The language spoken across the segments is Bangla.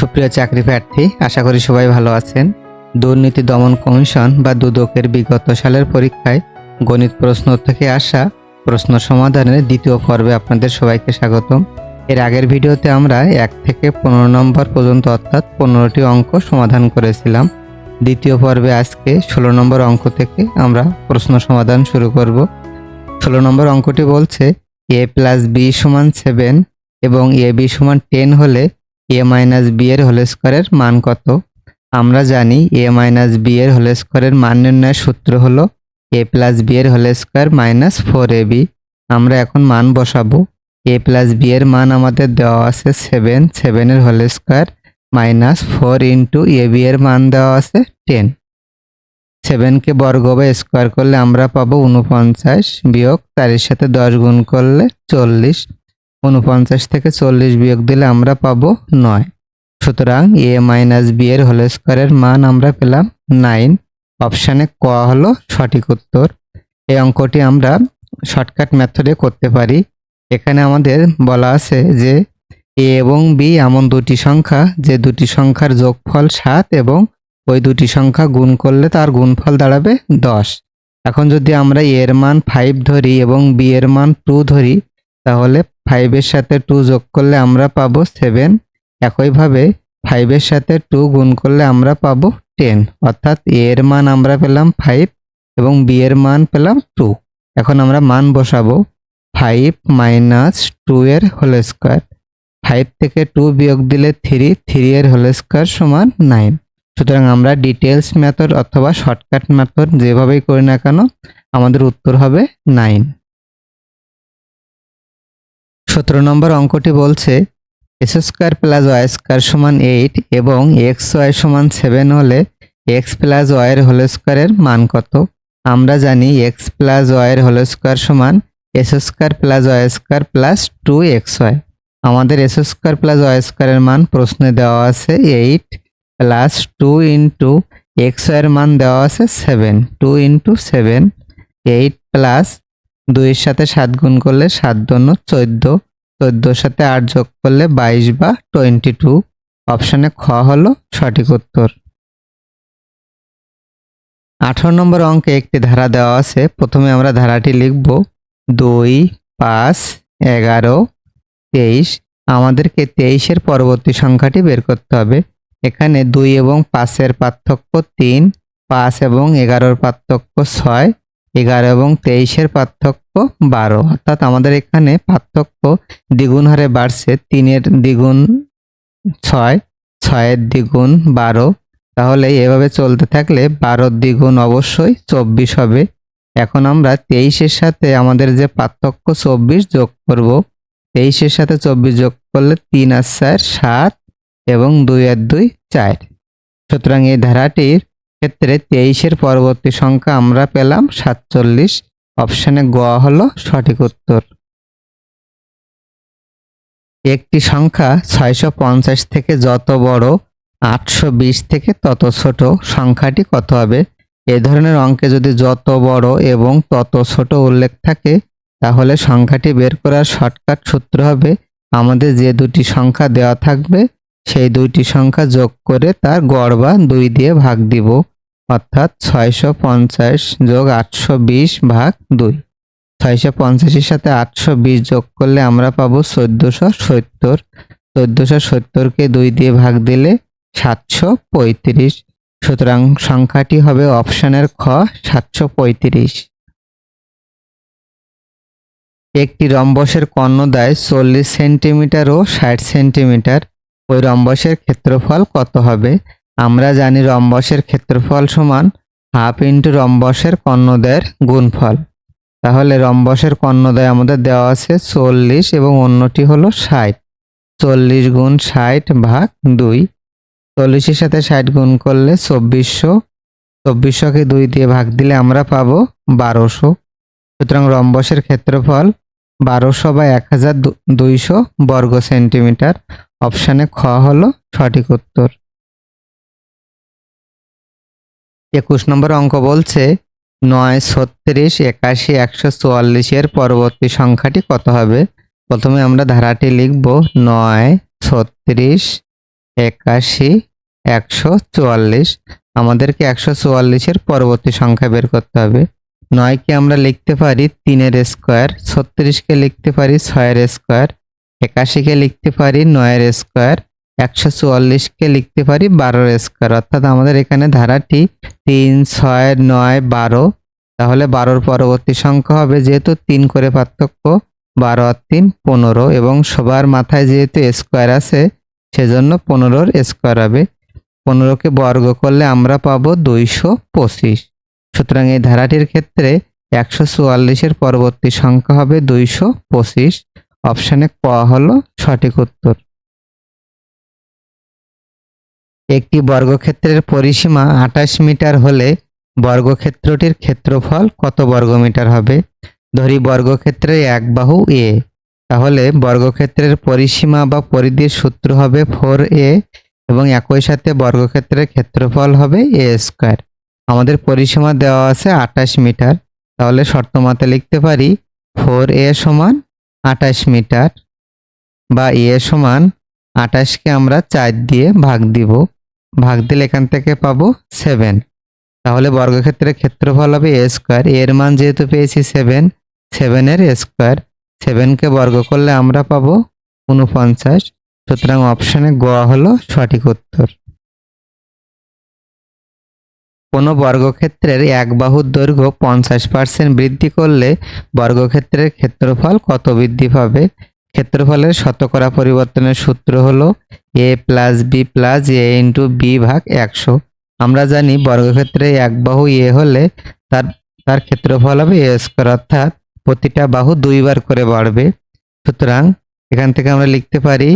সুপ্রিয় চাকরি প্রার্থী, আশা করি সবাই ভালো আছেন। দুর্নীতি দমন কমিশন বা দুদকের বিগত সালের পরীক্ষায় গণিত প্রশ্ন থেকে আসা প্রশ্ন সমাধানের দ্বিতীয় পর্বে আপনাদের সবাইকে স্বাগতম। এর আগের ভিডিওতে আমরা এক থেকে পনেরো নম্বর পর্যন্ত অর্থাৎ পনেরোটি অঙ্ক সমাধান করেছিলাম। দ্বিতীয় পর্বে আজকে ষোলো নম্বর অঙ্ক থেকে আমরা প্রশ্ন সমাধান শুরু করব। ষোলো নম্বর অঙ্কটি বলছে, এ প্লাস বি সমান সেভেন এবং এ বি সমান টেন হলে এ মাইনাস বি এর হোল স্কোয়ারের মান কত? আমরা জানি এ মাইনাস বি এর হোল স্কোয়ারের মান নির্ণয়ের সূত্র হলো এ প্লাস বি এর whole square minus four A B. আমরা এখন মান বসাবো। এ প্লাস বি এর মান আমাদের দেওয়া আছে সেভেন। সেভেনের whole square minus four into A B এর মান দেওয়া আছে টেন। সেভেনকে বর্গ বা স্কোয়ার করলে আমরা পাবো উনপঞ্চাশ বিয়োগ চারের সাথে দশ গুণ করলে চল্লিশ। উনপঞ্চাশ থেকে চল্লিশ বিয়োগ দিলে আমরা পাবো নয়। সুতরাং এ মাইনাস বি এর হোল স্কোয়ারের মান আমরা পেলাম নাইন অপশানে ক হলো সঠিক উত্তর। এই অঙ্কটি আমরা শর্টকাট মেথডে করতে পারি। এখানে আমাদের বলা আছে যে এ এবং বি এমন দুটি সংখ্যা, যে দুটি সংখ্যার যোগফল সাত এবং ওই দুটি সংখ্যা গুণ করলে তার গুণফল দাঁড়াবে দশ। এখন যদি আমরা এর মান ফাইভ ধরি এবং বি এর মান টু ধরি, তাহলে ফাইভের সাথে টু যোগ করলে আমরা পাবো সেভেন। একইভাবে ফাইভের সাথে টু গুণ করলে আমরা পাবো টেন। অর্থাৎ এর মান আমরা পেলাম ফাইভ এবং বি এর মান পেলাম টু। এখন আমরা মান বসাবো। ফাইভ মাইনাস টু এর হোল স্কোয়ার। ফাইভ থেকে টু বিয়োগ দিলে থ্রি থ্রি এর হোল স্কোয়ার সমান নাইন। সুতরাং আমরা ডিটেলস মেথড অথবা শর্টকাট মেথড যেভাবেই করি না কেন, আমাদের উত্তর হবে নাইন। সতেরো নম্বর অঙ্কটি বলছে X square plus Y square সমান এইট এবং এক্স ওয়াই সমান সেভেন হলে এক্স প্লাস ওয়াইয়ের হোল স্কোয়ারের মান কত? আমরা জানি এক্স প্লাস ওয়াইয়ের হোল স্কোয়ার সমান X square plus Y square plus two X Y. আমাদের এস স্কোয়ার প্লাস ওয়াই স্কোয়ারের মান প্রশ্নে দেওয়া আছে eight plus two into X ওয়াইয়ের মান দেওয়া আছে seven, two into seven, eight plus দুইয়ের সাথে সাত গুণ করলে সাত দন্য চোদ্দ। চোদ্দোর সাথে আট যোগ করলে বাইশ বা টোয়েন্টি টু। অপশানে খ হল সঠিক উত্তর। আঠারো নম্বর অঙ্কে একটি ধারা দেওয়া আছে। প্রথমে আমরা ধারাটি লিখব। দুই, পাঁচ, এগারো, তেইশ। আমাদেরকে তেইশের পরবর্তী সংখ্যাটি বের করতে হবে। এখানে দুই এবং পাঁচের পার্থক্য তিন, পাঁচ এবং এগারোর পার্থক্য ছয়। এগারো এবং তেইশের পার্থক্য বারো। অর্থাৎ আমাদের এখানে পার্থক্য দ্বিগুণ হারে বাড়ছে, তিনের দ্বিগুণ ছয়, ছয়ের দ্বিগুণ বারো। তাহলে এভাবে চলতে থাকলে বারোর দ্বিগুণ অবশ্যই চব্বিশ হবে। এখন আমরা তেইশের সাথে আমাদের যে পার্থক্য চব্বিশ যোগ করব। তেইশের সাথে চব্বিশ যোগ করলে তিন আর চার, সাত এবং দুই আর দুই, চার। সুতরাং এই ধারাটির ক্ষেত্রে তেইশের পরবর্তী সংখ্যা আমরা পেলাম সাতচল্লিশ। অপশানে গ হলো সঠিক উত্তর। একটি সংখ্যা ছয়শো পঞ্চাশ থেকে যত বড়, আটশো বিশ থেকে তত ছোট। সংখ্যাটি কত হবে? এ ধরনের অঙ্কে যদি যত বড় এবং তত ছোট উল্লেখ থাকে, তাহলে সংখ্যাটি বের করার শর্টকাট সূত্র হবে। আমাদের যে দুটি সংখ্যা দেওয়া থাকবে সেই দুইটি সংখ্যা যোগ করে তার গড় বা দুই দিয়ে ভাগ দিব, অর্থাৎ ছয়শো পঞ্চাশ যোগ আটশো বিশ ভাগ দুই। ছয়শো পঞ্চাশের সাথে আটশো বিশ যোগ করলে আমরা পাবো চোদ্দোশো সত্তর। চোদ্দোশো সত্তরকে দুই দিয়ে ভাগ দিলে সাতশো পঁয়ত্রিশ। সুতরাং সংখ্যাটি হবে অপশানের খ, সাতশো পঁয়ত্রিশ। একটি রম্বসের কর্ণদায় চল্লিশ সেন্টিমিটার ও ষাট সেন্টিমিটার। ওই রম্বসের ক্ষেত্রফল কত হবে? আমরা জানি রম্বসের ক্ষেত্রফল সমান হাফ ইন্টু রম্বসের কর্ণদয়ের গুণফল। তাহলে রম্বসের কর্ণদয় আমাদের দেওয়া আছে চল্লিশ এবং অন্যটি হলো ষাট। চল্লিশ গুণ ষাট ভাগ দুই। চল্লিশের সাথে ষাট গুণ করলে চব্বিশশো। চব্বিশশোকে দুই দিয়ে ভাগ দিলে আমরা পাবো বারোশো। সুতরাং রম্বসের ক্ষেত্রফল বারোশো বা এক হাজার দুইশো বর্গ সেন্টিমিটার। অপশানে খ হলো সঠিক উত্তর। একুশ নম্বর অঙ্ক বলছে, নয়, ছত্রিশ, একাশি, একশো চুয়াল্লিশের পরবর্তী সংখ্যাটি কত হবে? প্রথমে আমরা ধারাটি লিখব, নয়, ছত্রিশ, একাশি, একশো চুয়াল্লিশ। আমাদেরকে একশো চুয়াল্লিশের পরবর্তী সংখ্যা বের করতে হবে। নয়কে আমরা লিখতে পারি, তিনের স্কোয়ার। ছত্রিশকে লিখতে পারি, ছয়ের স্কোয়ার। একাশিকে লিখতে পারি নয়ের স্কোয়ার, একশো চুয়াল্লিশকে লিখতে পারি বারোর স্কোয়ার। অর্থাৎ আমাদের এখানে ধারাটি তিন, ছয়, নয়, বারো। তাহলে বারোর পরবর্তী সংখ্যা হবে যেহেতু তিন করে পার্থক্য, বারো আর তিন পনেরো। এবং সবার মাথায় যেহেতু স্কোয়ার আছে, সেজন্য পনেরোর স্কোয়ার হবে। পনেরোকে বর্গ করলে আমরা পাবো দুইশো পঁচিশ। সুতরাং এই ধারাটির ক্ষেত্রে একশো চুয়াল্লিশের পরবর্তী সংখ্যা হবে দুইশো পঁচিশ। অপশানে ক হলো সঠিক উত্তর। একটি বর্গক্ষেত্রের পরিসীমা আঠাশ মিটার হলে বর্গক্ষেত্রটির ক্ষেত্রফল কত বর্গমিটার হবে? ধরি বর্গক্ষেত্রের এক বাহু এ। তাহলে বর্গক্ষেত্রের পরিসীমা বা পরিধির সূত্র হবে ফোর এ এবং একই সাথে বর্গক্ষেত্রের ক্ষেত্রফল হবে এ স্কোয়ার। আমাদের পরিসীমা দেওয়া আছে আঠাশ মিটার। তাহলে শর্ত মতে লিখতে পারি ফোর এ সমান আঠাশ মিটার বা এ সমান আঠাশকে আমরা চার দিয়ে ভাগ দিব। ভাগ দিলে এখান থেকে পাবো সেভেন তাহলে বর্গক্ষেত্রের ক্ষেত্রফল হবে এ স্কোয়ার এর মান যেহেতু পেয়েছি সেভেন সেভেনের স্কোয়ার সেভেনকে বর্গ করলে আমরা পাবো উনপঞ্চাশ সুতরাং অপশানে গোয়া হলো সঠিক উত্তর। কোনো বর্গক্ষেত্রের এক বাহুর দৈর্ঘ্য পঞ্চাশ পার্সেন্ট বৃদ্ধি করলে বর্গক্ষেত্রের ক্ষেত্রফল কত বৃদ্ধি পাবে? ক্ষেত্রফলের শতকরা পরিবর্তনের সূত্র হলো A plus B plus A into B ভাগ একশো। আমরা জানি বর্গক্ষেত্রে এক বাহু এ হলে তার তার ক্ষেত্রফল হবে এ স্কোয়ার অর্থাৎ প্রতিটা বাহু দুইবার করে বাড়বে। সুতরাং এখান থেকে আমরা লিখতে পারি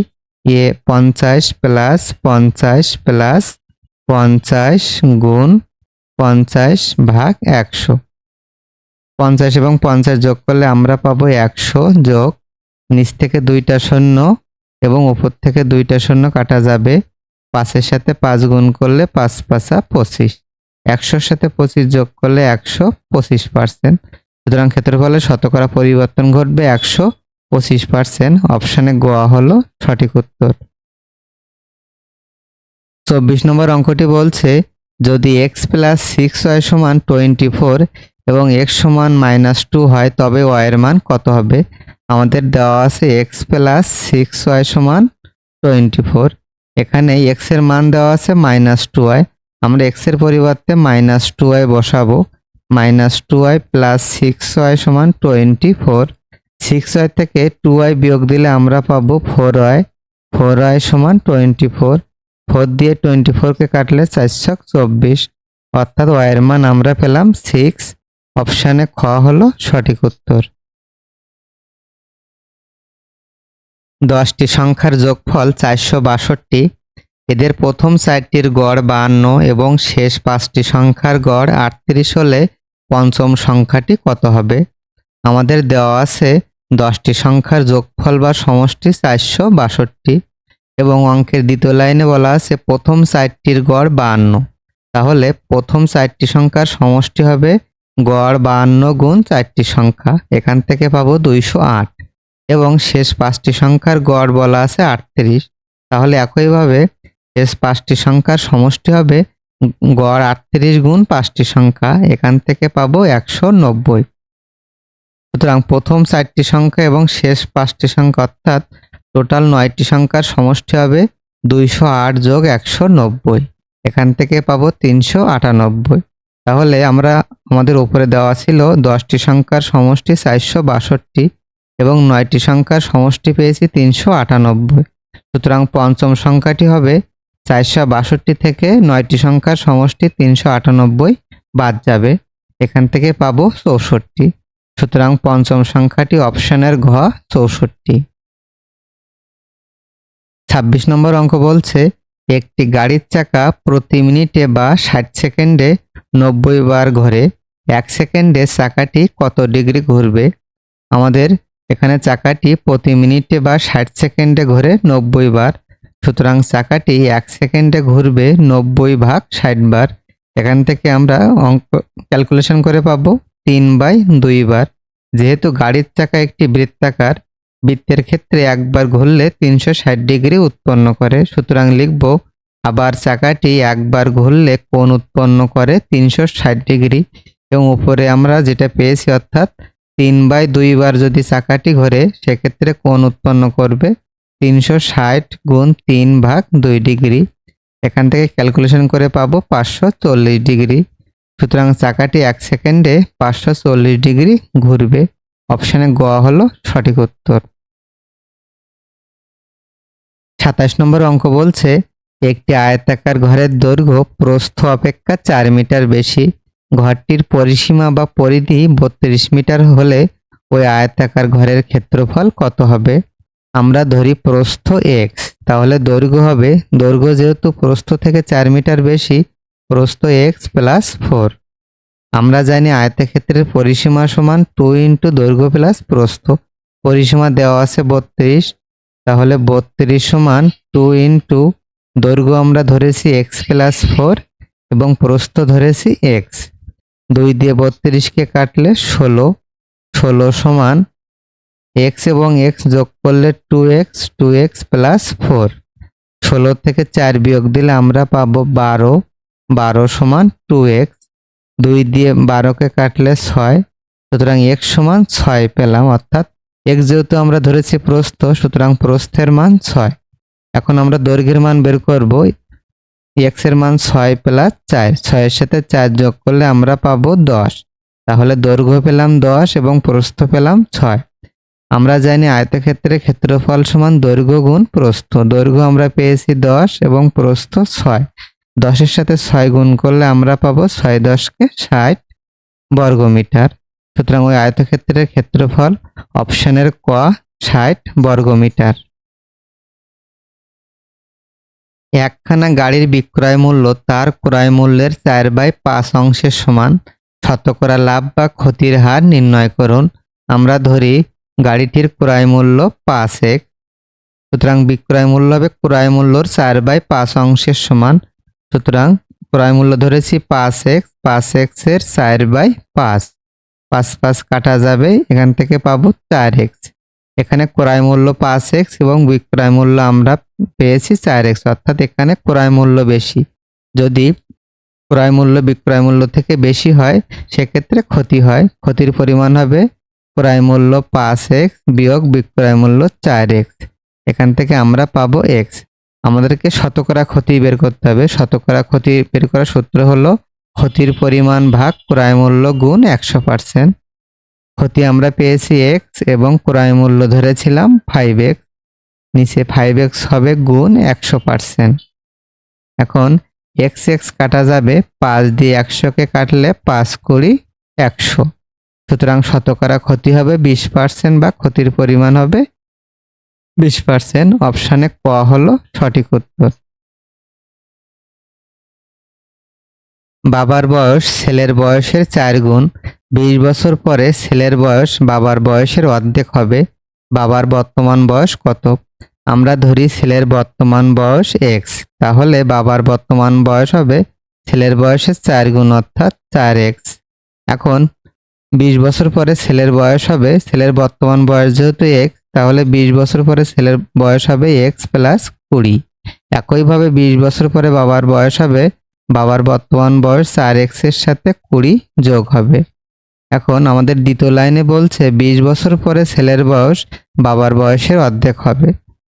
এ পঞ্চাশ প্লাস পঞ্চাশ প্লাস পঞ্চাশ গুণ পঞ্চাশ ভাগ একশো। পঞ্চাশ এবং পঞ্চাশ যোগ করলে আমরা পাবো একশো যোগ নিচ থেকে দুইটা শূন্য এবং উপর থেকে দুইটা শূন্য কাটা যাবে। পাঁচের সাথে পাঁচ গুণ করলে পাঁচ পাঁচা পঁচিশ। একশোর সাথে পঁচিশ যোগ করলে একশো পঁচিশ পার্সেন্ট। সুতরাং ক্ষেত্রফলের শতকরা পরিবর্তন ঘটবে একশো পঁচিশ পার্সেন্ট। অপশানে গোয়া হলো সঠিক উত্তর। চব্বিশ নম্বর অঙ্কটি বলছে যদি এক্স প্লাস সিক্স ওয়াই সমান টোয়েন্টি ফোর এবং এক্স সমান মাইনাস টু হয়, তবে ওয়াইয়ের মান কত হবে? আমাদের দেওয়া আছে এক্স প্লাস সিক্স ওয়াই সমান টোয়েন্টি ফোর এখানে এক্সের মান দেওয়া আছে মাইনাস টু ওয়াই আমরা এক্সের পরিবর্তে মাইনাস টু ওয়াই বসাবো। Minus two y plus six y সমান টোয়েন্টি ফোর সিক্স ওয়াই থেকে টু ওয়াই বিয়োগ দিলে আমরা পাবো ফোর ওয়াই ফোর ওয়াই সমান টোয়েন্টি ফোর ফোর দিয়ে টোয়েন্টি ফোরকে কাটলে চারশো চব্বিশ। অর্থাৎ ওয়াইয়ের মান আমরা পেলাম সিক্স অপশানে খ হলো সঠিক উত্তর। দশটি সংখ্যার যোগফল চারশো বাষট্টি। এদের প্রথম চারটির গড় বাহান্ন এবং শেষ পাঁচটি সংখ্যার গড় আটত্রিশ হলে পঞ্চম সংখ্যাটি কত হবে? আমাদের দেওয়া আছে দশটি সংখ্যার যোগফল বা সমষ্টি চারশো বাষট্টি। এবং অঙ্কের দ্বিতীয় লাইনে বলা আছে, প্রথম চারটির গড় বাহান্ন। তাহলে প্রথম চারটি সংখ্যার সমষ্টি হবে গড় বাহান্ন গুণ চারটি সংখ্যা। এখান থেকে পাবো দুইশো আট। এবং শেষ পাঁচটি সংখ্যার গড় বলা আছে আটত্রিশ। তাহলে একইভাবে শেষ পাঁচটি সংখ্যার সমষ্টি হবে গড় আটত্রিশ গুণ পাঁচটি সংখ্যা। এখান থেকে পাবো একশো নব্বই। সুতরাং প্রথম চারটি সংখ্যা এবং শেষ পাঁচটি সংখ্যা অর্থাৎ টোটাল নয়টি সংখ্যার সমষ্টি হবে দুইশো আট যোগ একশো নব্বই। এখান থেকে পাবো তিনশো আটানব্বই। তাহলে আমরা আমাদের উপরে দেওয়া ছিল দশটি সংখ্যার সমষ্টি চারশো বাষট্টি এবং নয়টি সংখ্যার সমষ্টি পেয়েছি তিনশো আটানব্বই। সুতরাং পঞ্চম সংখ্যাটি হবে চারশো বাষট্টি থেকে নয়টি সংখ্যার সমষ্টি তিনশো আটানব্বই বাদ যাবে। এখান থেকে পাবো চৌষট্টি। সুতরাং পঞ্চম সংখ্যাটি অপশনের ঘ চৌষট্টি। ছাব্বিশ নম্বর অঙ্ক বলছে, একটি গাড়ির চাকা প্রতি মিনিটে বা ষাট সেকেন্ডে নব্বই বার ঘোরে। এক সেকেন্ডে চাকাটি কত ডিগ্রি ঘুরবে? আমাদের এখানে চাকাটি প্রতি মিনিটে বা ষাট সেকেন্ডে ঘুরে নব্বই বার। সুতরাং চাকাটি এক সেকেন্ডে ঘুরবে নব্বই ভাগ ষাট বার। এখান থেকে আমরা অঙ্ক ক্যালকুলেশন করে পাবো তিন বাই দুই বার। যেহেতু গাড়ির চাকা একটি বৃত্তাকার বৃত্তের ক্ষেত্রে একবার ঘুরলে তিনশো ষাট ডিগ্রি উৎপন্ন করে। সুতরাং লিখব, আবার চাকাটি একবার ঘুরলে কোণ উৎপন্ন করে তিনশো ষাট ডিগ্রি। এবং উপরে আমরা যেটা পেয়েছি অর্থাৎ তিন বাই দুইবার যদি চাকাটি ঘোরে, সেক্ষেত্রে কোণ উৎপন্ন করবে তিনশো ষাট গুণ তিন ভাগ দুই ডিগ্রি। এখান থেকে ক্যালকুলেশন করে পাবো পাঁচশো চল্লিশ ডিগ্রি। সুতরাং চাকাটি এক সেকেন্ডে পাঁচশো চল্লিশ ডিগ্রি ঘুরবে। অপশানে গ হলো সঠিক উত্তর। সাতাশ নম্বর অঙ্ক বলছে, একটি আয়তাকার ঘরের দৈর্ঘ্য প্রস্থ অপেক্ষা চার মিটার বেশি। ঘরটির পরিসীমা বা পরিধি বত্রিশ মিটার হলে ওই আয়তাকার ঘরের ক্ষেত্রফল কত হবে? আমরা ধরি প্রস্থ এক্স তাহলে দৈর্ঘ্য হবে, দৈর্ঘ্য যেহেতু প্রস্থ থেকে চার মিটার বেশি, প্রস্থ এক্স প্লাস ফোর আমরা জানি আয়তক্ষেত্রের পরিসীমা সমান টু ইন্টু দৈর্ঘ্য প্লাস প্রস্থ। পরিসীমা দেওয়া আছে বত্রিশ তাহলে বত্রিশ সমান টু ইন্টু দৈর্ঘ্য আমরা ধরেছি এক্স প্লাস ফোর এবং প্রস্থ ধরেছি এক্স দুই দিয়ে বত্রিশকে কাটলে ষোলো। ষোলো সমান এক্স এবং এক্স যোগ করলে two x two x plus four ষোলো থেকে চার বিয়োগ দিলে আমরা পাবো বারো। বারো সমান টু এক্স দুই দিয়ে বারোকে কাটলে ছয়। সুতরাং এক্স সমান ছয় পেলাম, অর্থাৎ এক্স যেহেতু আমরা ধরেছি প্রস্থ, সুতরাং প্রস্থের মান ছয়। এখন আমরা দৈর্ঘ্যের মান বের করব এক্সের মান ছয় প্লাস চার। ছয়ের সাথে চার যোগ করলে আমরা পাবো দশ। তাহলে দৈর্ঘ্য পেলাম দশ এবং প্রস্থ পেলাম ছয়। আমরা জানি আয়তক্ষেত্রে ক্ষেত্রফল সমান দৈর্ঘ্য গুণ প্রস্থ। দৈর্ঘ্য আমরা পেয়েছি দশ এবং প্রস্থ ছয়। দশের সাথে ছয় গুণ করলে আমরা পাবো ছয় দশকে ষাট বর্গমিটার। সুতরাং ওই আয়তক্ষেত্রের ক্ষেত্রফল অপশনের ক ষাট বর্গমিটার। একখানা গাড়ির বিক্রয় মূল্য তার ক্রয় মূল্যের চার বাই পাঁচ অংশের সমান। শতকরা লাভ বা ক্ষতির হার নির্ণয় করুন। আমরা ধরি গাড়িটির ক্রয় মূল্য পাঁচ এক সুতরাং বিক্রয় মূল্য হবে ক্রয় মূল্যর চার বাই পাঁচ অংশের সমান। সুতরাং ক্রয় মূল্য ধরেছি পাঁচ এক্স পাঁচ এক্সের চার বাই পাঁচ। পাঁচ পাঁচ কাটা যাবে, এখান থেকে পাবো চার এক্স এখানে ক্রয় মূল্য পাঁচ এক্স এবং বিক্রয় মূল্য আমরা পেয়েছি চার এক্স অর্থাৎ এখানে ক্রয় মূল্য বেশি। যদি ক্রয় মূল্য বিক্রয় মূল্য থেকে বেশি হয়, সেক্ষেত্রে ক্ষতি হয়। ক্ষতির পরিমাণ হবে ক্রয় মূল্য পাঁচ এক্স বিয়োগ বিক্রয় মূল্য চার এক্স এখান থেকে আমরা পাবো এক্স আমাদেরকে শতকরা ক্ষতি বের করতে হবে। শতকরা ক্ষতি বের করার সূত্র হলো ক্ষতির পরিমাণ ভাগ ক্রয় মূল্য গুণ একশো পার্সেন্ট। ক্ষতি আমরা পেয়েছি এক্স এবং ক্রয় মূল্য ধরেছিলাম ফাইভ এক্স নিচে ফাইভ এক্স হবে গুণ একশো পার্সেন্ট। এখন এক্স এক্স কাটা যাবে পাঁচ দিয়ে একশোকে কাটলে পাঁচ কুড়ি একশো। সুতরাং শতকরা ক্ষতি হবে বিশ পার্সেন্ট বা ক্ষতির পরিমাণ হবে বিশ পার্সেন্ট। অপশানে ক হলো সঠিক উত্তর। বাবার বয়স ছেলের বয়সের চার গুণ, বিশ বছর পরে ছেলের বয়স বাবার বয়সের অর্ধেক হবে। বাবার বর্তমান বয়স কত? আমরা ধরি ছেলের বর্তমান বয়স এক্স, তাহলে বাবার বর্তমান বয়স হবে ছেলের বয়সের চার গুণ অর্থাৎ চার এক্স। এখন, বিশ বছর পরে ছেলের বয়স হবে, ছেলের বর্তমান বয়স যেহেতু এক্স, তাহলে বিশ বছর পরে ছেলের বয়স হবে এক্স প্লাস কুড়ি। একইভাবে বিশ বছর পরে বাবার বয়স হবে বাবার বর্তমান বয়স চার এক্সের সাথে কুড়ি যোগ হবে। এখন আমাদের দ্বিতীয় লাইনে বলছে, বিশ বছর পরে ছেলের বয়স বাবার বয়সের অর্ধেক হবে।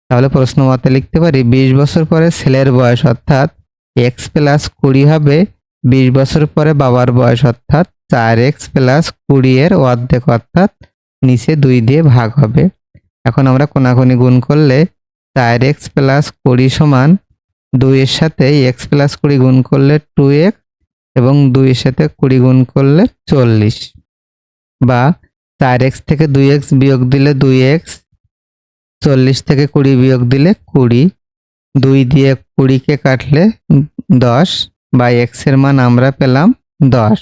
তাহলে প্রশ্ন মতে লিখতে পারি, বিশ বছর পরে ছেলের বয়স অর্থাৎ এক্স প্লাস কুড়ি হবে, বিশ বছর পরে বাবার বয়স অর্থাৎ চার এক্স প্লাস কুড়ি এর অর্ধেক অর্থাৎ নিচে দুই দিয়ে ভাগ হবে। এখন আমরা কোনাকুনি গুণ করলে চার এক্স প্লাস কুড়ি সমান দুইয়ের সাথে এক্স প্লাস কুড়ি গুণ করলে টু এক্স এবং দুইয়ের সাথে কুড়ি গুণ করলে চল্লিশ। বা চার এক্স থেকে দুই এক্স বিয়োগ দিলে দুই এক্স চল্লিশ থেকে কুড়ি বিয়োগ দিলে কুড়ি। দুই দিয়ে কুড়িকে কাটলে দশ, বা এক্সের মান আমরা পেলাম দশ।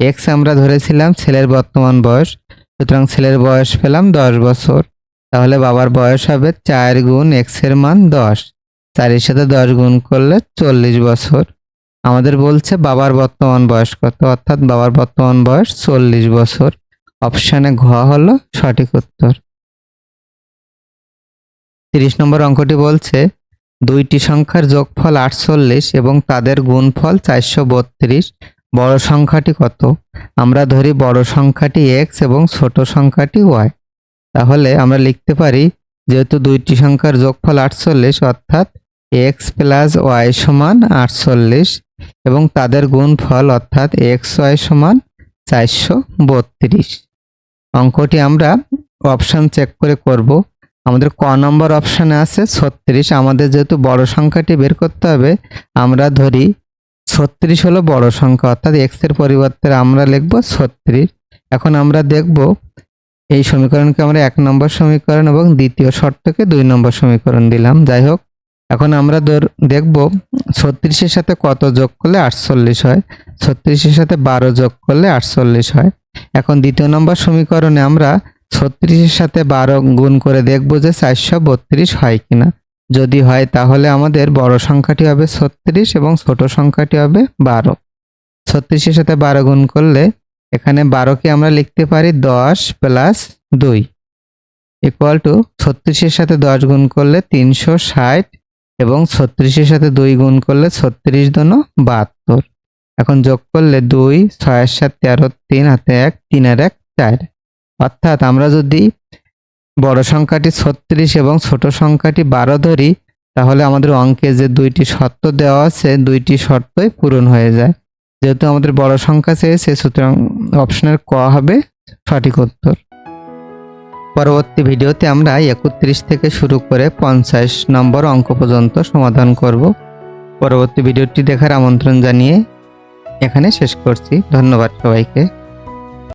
এক্স আমরা ধরেছিলাম ছেলের বর্তমান বয়স, সুতরাং ছেলের বয়স পেলাম দশ বছর। তাহলে বাবার বয়স হবে চার গুণ এক্সের মান দশ। চারের সাথে দশ গুণ করলে চল্লিশ বছর। আমাদের বলছে বাবার বর্তমান বয়স কত? অর্থাৎ বাবার বর্তমান বয়স চল্লিশ বছর। অপশানে ঘ হলো সঠিক উত্তর। তিরিশ নম্বর অঙ্কটি বলছে, দুইটি সংখ্যার যোগফল আটচল্লিশ এবং তাদের গুণফল চারশো বত্রিশ। বড় সংখ্যাটি কত? আমরা ধরি বড় সংখ্যাটি এক্স এবং ছোট সংখ্যাটি ওয়াই তাহলে আমরা লিখতে পারি, যেহেতু দুইটি সংখ্যার যোগফল আটচল্লিশ, অর্থাৎ এক্স প্লাস ওয়াই সমান আটচল্লিশ এবং তাদের গুণফল অর্থাৎ এক্স ওয়াই সমান চারশো বত্রিশ। অঙ্কটি আমরা অপশন চেক করে করব। আমাদের ক নম্বর অপশানে আছে ছত্রিশ। আমাদের যেহেতু বড় সংখ্যাটি বের করতে হবে, আমরা ধরি ছত্রিশ হলো বড় সংখ্যা, অর্থাৎ এক্সের পরিবর্তে আমরা লিখব ছত্রিশ। এখন আমরা দেখব এই সমীকরণকে আমরা এক নম্বর সমীকরণ এবং দ্বিতীয় শর্তকে দুই নম্বর সমীকরণ দিলাম। যাই হোক এখন আমরা ধর- দেখব ছত্রিশের সাথে কত যোগ করলে আটচল্লিশ হয়? ছত্রিশের সাথে বারো যোগ করলে আটচল্লিশ হয়। এখন দ্বিতীয় নম্বর সমীকরণে আমরা ছত্রিশের সাথে বারো গুণ করে দেখব যে চারশো বত্রিশ হয় কিনা। যদি হয় তাহলে আমাদের বড় সংখ্যাটি হবে ছত্রিশ এবং ছোট সংখ্যাটি হবে বারো। ছত্রিশের সাথে বারো গুণ করলে এখানে বারোকে আমরা লিখতে পারি দশ প্লাস দুই। ইকুয়াল টু ছত্রিশের সাথে দশ গুণ করলে তিনশো ষাট এবং ছত্রিশের সাথে দুই গুণ করলে ছত্রিশ দন বাহাত্তর। এখন যোগ করলে দুই ছয়ের সাত, তেরো, তিন, হাতে এক, তিন আর এক, চার। অর্থাৎ আমরা যদি বড় সংখ্যাটি ছত্রিশ এবং ছোট সংখ্যাটি বারো ধরি, তাহলে আমাদের অঙ্কে যে দুইটি শর্ত দেওয়া আছে, দুইটি শর্তই পূরণ হয়ে যায়। যেহেতু আমাদের বড় সংখ্যা চেয়েছে সুতরাং অপশনের ক হবে সঠিক উত্তর। পরবর্তী ভিডিওতে আমরা একত্রিশ থেকে শুরু করে পঞ্চাশ নম্বর অঙ্ক পর্যন্ত সমাধান করব। পরবর্তী ভিডিওটি দেখার আমন্ত্রণ জানিয়ে এখানে শেষ করছি। ধন্যবাদ সবাইকে।